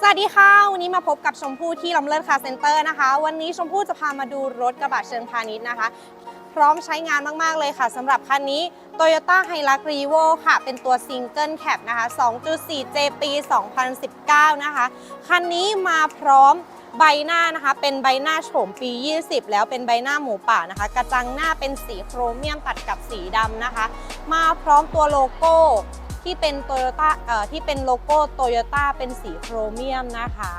สวัสดีค่ะ วันนี้มาพบกับชมพู่ที่ลำเลิศคาเซ็นเตอร์นะคะ วันนี้ชมพู่จะพามาดูรถกระบะเชิงพาณิชย์นะคะ พร้อมใช้งานมาก ๆ เลยค่ะสำหรับคันนี้ Toyota Hilux Revo ค่ะ เป็นตัว Single Cab นะคะ 2.4J ปี 2019 นะคะ คันนี้มาพร้อมใบหน้านะคะ เป็นใบหน้าโฉมปี 20 แล้วเป็นใบหน้าหมูป่านะคะ กระจังหน้าเป็นสีโครเมียมตัดกับสีดำนะคะ มาพร้อมตัวโลโก้ ที่เป็นโตโยต้าเอ่อที่เป็นโลโก้โตโยต้าเป็นสีโครเมียมนะคะ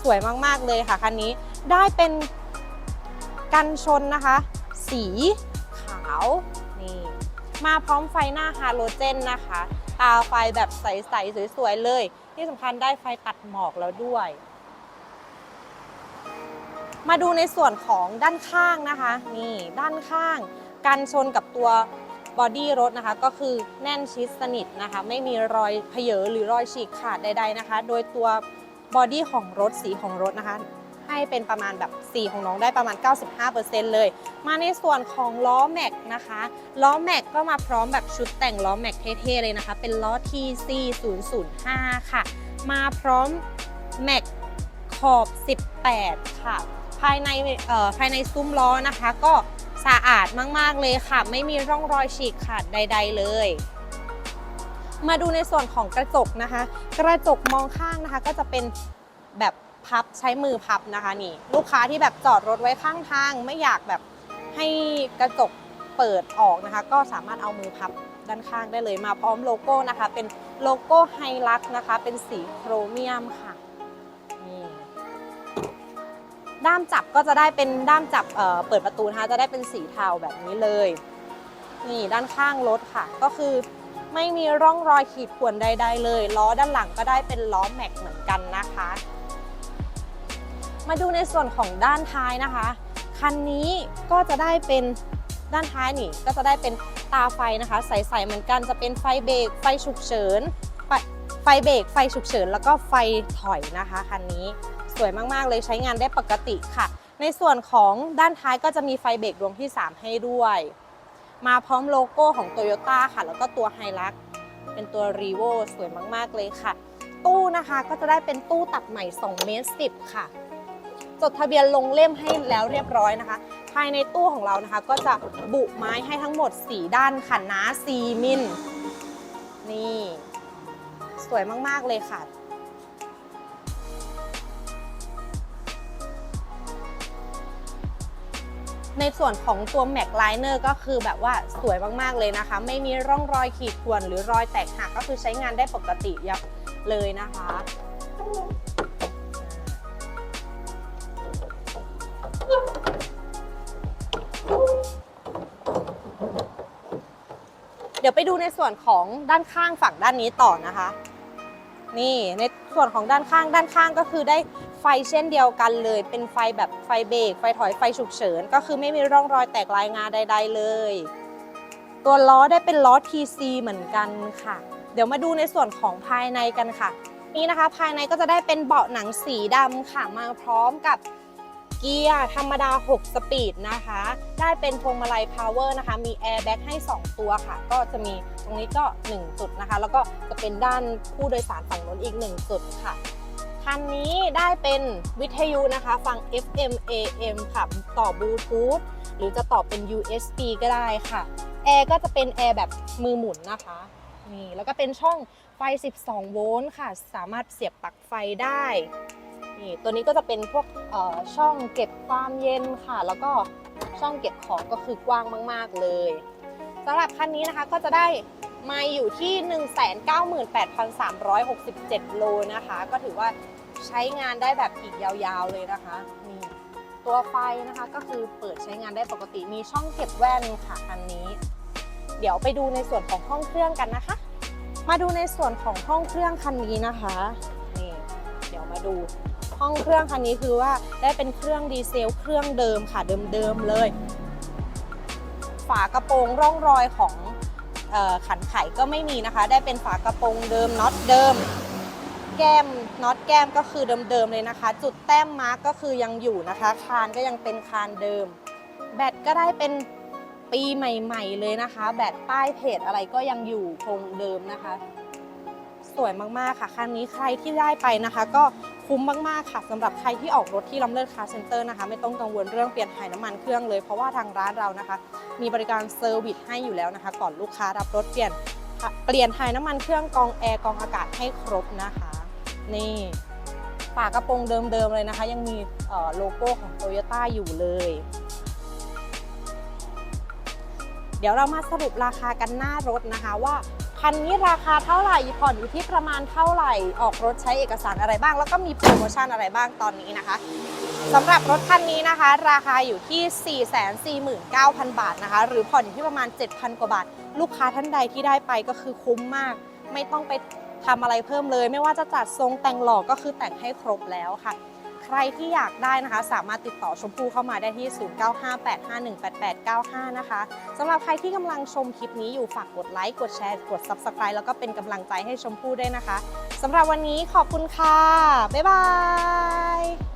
สวยมากๆเลยค่ะคันนี้ได้เป็นกันชนนะคะ สีขาวนี่มาพร้อมไฟหน้าฮาโลเจนนะคะ ตาไฟแบบใสๆสวยๆเลย ที่สำคัญได้ไฟตัดหมอกแล้วด้วย มาดูในส่วนของด้านข้างนะคะ นี่ด้านข้าง กันชนกับตัว บอดี้รถนะคะก็คือแน่นชิดสนิทนะคะ ไม่มีรอยเพเยอหรือรอยฉีกขาดใด ๆนะคะ โดยตัวบอดี้ของรถสีของรถนะคะ ให้เป็นประมาณแบบสีของน้องได้ประมาณ 95%เลย มาในส่วนของล้อแม็กนะคะล้อแม็กก็มาพร้อมแบบชุดแต่งล้อแม็กเท่ๆเลยนะคะ เป็นล้อ TC 005ค่ะ มาพร้อมแม็กขอบ 18 ค่ะ ภายในเอ่อภายในซุ้มล้อนะคะ ก็ สะอาดมากๆเลยค่ะ ไม่มีร่องรอยฉีกขาดใด ๆ เลย มาดูในส่วนของกระจกนะคะ กระจกมองข้างนะคะ ก็จะเป็นแบบพับใช้มือพับนะคะนี่ ลูกค้าที่แบบจอดรถไว้ข้างทาง ไม่อยากแบบให้กระจกเปิดออกนะคะ ก็สามารถเอามือพับด้านข้างได้เลยมาพร้อมโลโก้นะคะ เป็นโลโก้ไฮลักนะคะ เป็นสีโครเมียมค่ะ ด้ามจับก็จะได้เป็นด้ามจับเเปิดประตูนะคะจะได้เป็นสีเทาแบบนี้เลย นี่ด้านข้างรถค่ะ ก็คือไม่มีร่องรอยขีดข่วนใด ๆ เลยล้อด้านหลังก็ได้เป็นล้อแม็กเหมือนกันนะคะ มาดูในส่วนของด้านท้ายนะคะคันนี้ก็จะได้เป็นด้านท้ายนี่ก็จะได้เป็นตาไฟนะคะ ใสๆเหมือนกันจะเป็นไฟเบรกไฟฉุกเฉิน ไฟเบรกไฟฉุกเฉิน แล้วก็ไฟถอยนะคะคันนี้สวยมากๆเลยใช้งานได้ปกติค่ะ ในส่วนของด้านท้ายก็จะมีไฟเบรกดวงที่ 3 ให้ด้วย มาพร้อมโลโก้ของ Toyota ค่ะ แล้วก็ตัวไฮลักเป็นตัว r e v o สวยมากๆเลยค่ะ ตู้นะคะก็จะได้เป็นตู้ตัดใหม่2เมตร10 ค่ะ จดทะเบียนลงเล่มให้แล้วเรียบร้อยนะคะ ภายในตู้ของเรานะคะก็จะบุไม้ให้ทั้งหมด 4 ด้านค่ะหนา4มิลนี่ สวยมาก ๆ เลยค่ะ ในส่วนของตัวแมกไลเนอร์ก็คือแบบว่าสวยมาก ๆ เลยนะคะ ไม่มีร่องรอยขีดข่วนหรือรอยแตกหักก็คือใช้งานได้ปกติเลยนะคะ ดี๋ยวไปดูในส่วนของด้านข้างฝั่งด้านนี้ต่อนะคะ นี่ในส่วนของด้านข้างด้านข้างก็คือได้ไฟเช่นเดียวกันเลย เป็นไฟแบบไฟเบรกไฟถอยไฟฉุกเฉิน ก็คือไม่มีร่องรอยแตกลายงาใด ๆ เลย ตัวล้อได้เป็นล้อ TC เหมือนกันค่ะ เดี๋ยวมาดูในส่วนของภายในกันค่ะ นี่นะคะภายในก็จะได้เป็นเบาะหนังสีดำค่ะมาพร้อมกับ เกียร์ธรรมดา 6 สปีดนะคะ ได้เป็นพวงมาลัยพาวเวอร์นะคะ มีแอร์แบ็กให้ 2 ตัวค่ะ ก็จะมีตรงนี้ก็ 1 จุดนะคะ แล้วก็จะเป็นด้านผู้โดยสารฝั่งนู้นอีก 1 จุดค่ะคันนี้ได้เป็นวิทยุนะคะ ฟัง FM AM ค่ะ ต่อบลูทูธหรือจะต่อเป็น USB ก็ได้ค่ะ แอร์ก็จะเป็นแอร์แบบมือหมุนนะคะ นี่ แล้วก็เป็นช่องไฟ 12 โวลต์ค่ะ สามารถเสียบปลั๊กไฟได้ นี่ตัวนี้ก็จะเป็นพวกช่องเก็บความเย็นค่ะ แล้วก็ช่องเก็บของก็คือกว้างมาก ๆ เลยสำหรับคันนี้นะคะก็จะได้มาอยู่ที่ 198,367 โลนะคะ ก็ถือว่าใช้งานได้แบบอีกยาวๆเลยนะคะนี่ตัวไฟนะคะก็คือเปิดใช้งานได้ปกติมีช่องเก็บแว่นค่ะคันนี้ เดี๋ยวไปดูในส่วนของห้องเครื่องกันนะคะ มาดูในส่วนของห้องเครื่องคันนี้นะคะนี่เดี๋ยวมาดู ห้องเครื่องคันนี้คือว่าได้เป็นเครื่องดีเซลเครื่องเดิมค่ะเดิมๆเลย ฝากระโปรงร่องรอยของออขันไขก็ไม่มีนะคะ ได้เป็นฝากระโปรงเดิมน็อตเดิม แก้มน็อตแก้มก็คือเดิมๆเลยนะคะ จุดแต้มมาร์กก็คือยังอยู่นะคะ คานก็ยังเป็นคานเดิม แบตก็ได้เป็นปีใหม่ ๆ เลยนะคะ แบตป้ายเพจอะไรก็ยังอยู่คงเดิมนะคะ สวยมากๆค่ะคันนี้ใครที่ได้ไปนะคะ ก็คุ้มมากๆค่ะสำหรับใครที่ออกรถที่ลำเลิศคาร์เซ็นเตอร์นะคะ ไม่ต้องกังวลเรื่องเปลี่ยนถ่ายน้ำมันเครื่องเลย เพราะว่าทางร้านเรานะคะ มีบริการเซอร์วิสให้อยู่แล้วนะคะ ก่อนลูกค้ารับรถเปลี่ยนเปลี่ยนถ่ายน้ำมันเครื่องกองแอร์กองอากาศให้ครบนะคะ นี่ฝากระโปรงเดิมๆเลยนะคะ ยังมีโลโก้ของโตโยต้าอยู่เลยเดี๋ยวเรามาสรุปราคากันหน้ารถนะคะว่า คันนี้ราคาเท่าไหร่ผ่อนอยู่ที่ประมาณเท่าไหร่ ออกรถใช้เอกสารอะไรบ้าง แล้วก็มีโปรโมชั่นอะไรบ้างตอนนี้นะคะสำหรับรถคันนี้นะคะ ราคาอยู่ที่ 449,000 บาทนะคะ หรือผ่อนอยู่ที่ประมาณ 7,000 กว่าบาท ลูกค้าท่านใดที่ได้ไปก็คือคุ้มมาก ไม่ต้องไปทำอะไรเพิ่มเลย ไม่ว่าจะจัดทรงแต่งหล่อก็คือแต่งให้ครบแล้วค่ะ ใครที่อยากได้นะคะ สามารถติดต่อชมพู่เข้ามาได้ที่ 0958518895 นะคะสำหรับใครที่กำลังชมคลิปนี้อยู่ฝากกดไลค์ กดแชร์ กด Subscribe แล้วก็เป็นกำลังใจให้ชมพู่ด้วยนะคะสำหรับวันนี้ขอบคุณค่ะ บ๊ายบาย